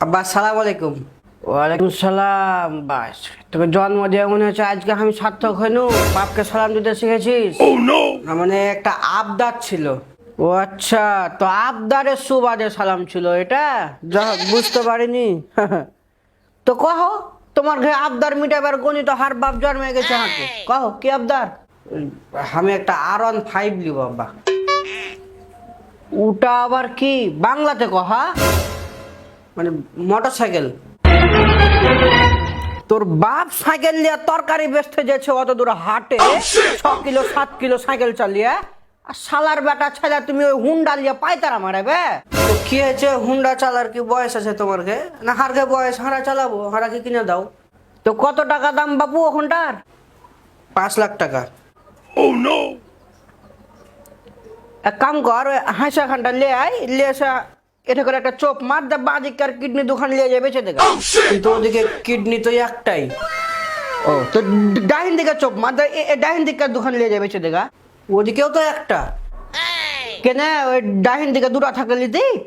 আব্বা সালাম আলাইকুম ওয়ালাইকুম সালাম বাস। তোকে জন্ম দিয়ে মনে হচ্ছে আজকে আমি সার্থক হইনু? বাপকে সালাম দিতে শিখেছিস? না, মানে একটা আবদার ছিল। ও আচ্ছা তো আবদারের সুবাদে সালাম ছিল এটা? যা হোক, বুঝতে পারিনি। তো কহ তোমার ঘরে আবদার মিটাবার গণিত হার বাপ জন্মে গেছে হাঁকে কহ কি আবদার? আমি একটা আর ওয়ান ফাইভ লিব আব্বা। ওটা আবার কি? বাংলাতে কহা মানে মোটর সাইকেল তোর বাপ সাইকেল নিয়ে তরকারি বেচতে যেছে অত দূর হাটে। ছ কিলো সাত কিলো সাইকেল চালিয়ে। আর শালার বেটা ছেলে তুমি ওই হুন্ডা নিয়ে পাইতারা মারাবে? তো কি হয়েছে? হুন্ডা চালার কি বয়স আছে তোমার ঘে না হারকে বয়স? হারা চালাবো হারাকে কিনে দাও। তো কত টাকা দাম বাপু ওখানটার? পাঁচ লাখ টাকা। এক কাম কর হাঁসা খানটা লে আয় লে এসে এটা করে একটা চোপ মার দে বাদিকার কিডনি দোকান লিয়ে যাবে বেঁচে দেখা কিন্তু ওদিকে কিডনি তো একটাই। ও তো ডাইন দিকে চোপ মার দে ডাইন দিকের দোকান লিয়ে যাবে বেঁচে দেখা ওদিকেও তো একটা। কেন ওই ডাইন দিকে দুটা থাকলে দিক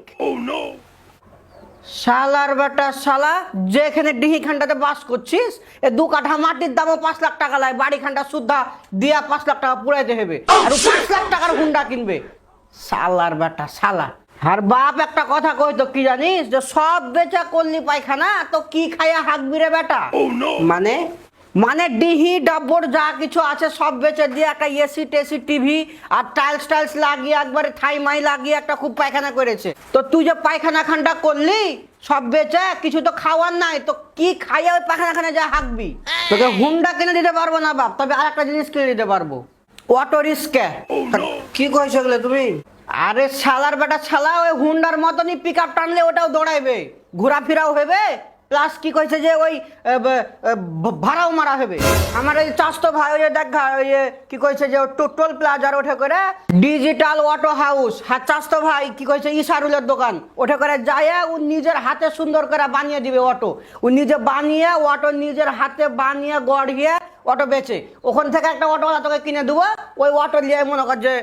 শালার বেটা শালা যেখানে ডিহি খানটাতে বাস করছিস এ দু কাঠা মাটির দামও পাঁচ লাখ টাকা লাগে বাড়ি খানটা সুদ্ধা দিয়া পাঁচ লাখ টাকা পুরাইতে হবে। আর পাঁচ লাখ টাকার হুন্ডা কিনবে। শালার বেটা শালা। আর বাপ একটা কথা কই তো কি জানিস? যে সব বেচা করলি পায়খানা তো কি খাইয়া হাঁকবি রে বেটা? মানে মানে ডিহি ডাব্বর যা কিছু আছে সব বেচে দিয়ে একটা এসি টেসি টিভি আর টাইলস টাইলস লাগিয়ে একবারে থাই মাই লাগিয়ে একটা খুব পায়খানা করেছে। তো তুই যে পায়খানা খানটা করলি সব বেচে কিছু তো খাওয়ার নাই তো কি খাইয়া ওই পায়খানা খানে যা হাঁকবি? তোকে হুন্ডা কিনে দিতে পারব না বাপ তবে আর একটা জিনিস কিনে দিতে পারব। অটো রিস্কে কি কইছো তুমি? আরে শালার বেটা শালা, ওই হুন্ডার মতনই পিক আপ টানলে ওটাও দৌড়াইবে। ঘোরাফেরাও হবে প্লাস কি কইছে যে ওই ভাড়াও মারা হবে। আমার এই চাষতো ভাই, ওই দেখ ওই কি কইছে যে টোটল প্লাজার ওঠে করে ডিজিটাল অটো হাউস হ্যাঁ চাষতো ভাই কি কইছে ইসারুলের দোকান। ওঠে করে যায় ও নিজের হাতে সুন্দর করে বানিয়ে দিবে অটো ও নিজে বানিয়ে অটো নিজের হাতে বানিয়ে গড়িয়ে অটো বেচে। ওখান থেকে একটা অটোওয়ালা তোকে কিনে দেবো, ওই অটো নিয়ে মনে কর যে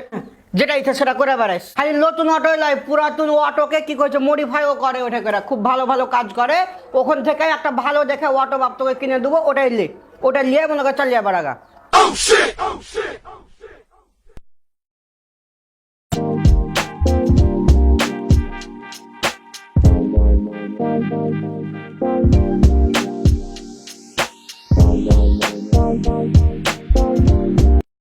যেটা ইচ্ছা সেটা করে বেড়াইস। খালি নতুন অটো লাই, পুরাতন অটোকে কি করছে মডিফাইও করে ওঠে করে। খুব ভালো ভালো কাজ করে। ওখান থেকে একটা ভালো দেখে অটো বাপ তোকে কিনে দেবো, ওটাই লে। ওটা নিয়ে মনে করে চালিয়ে বেড়াগা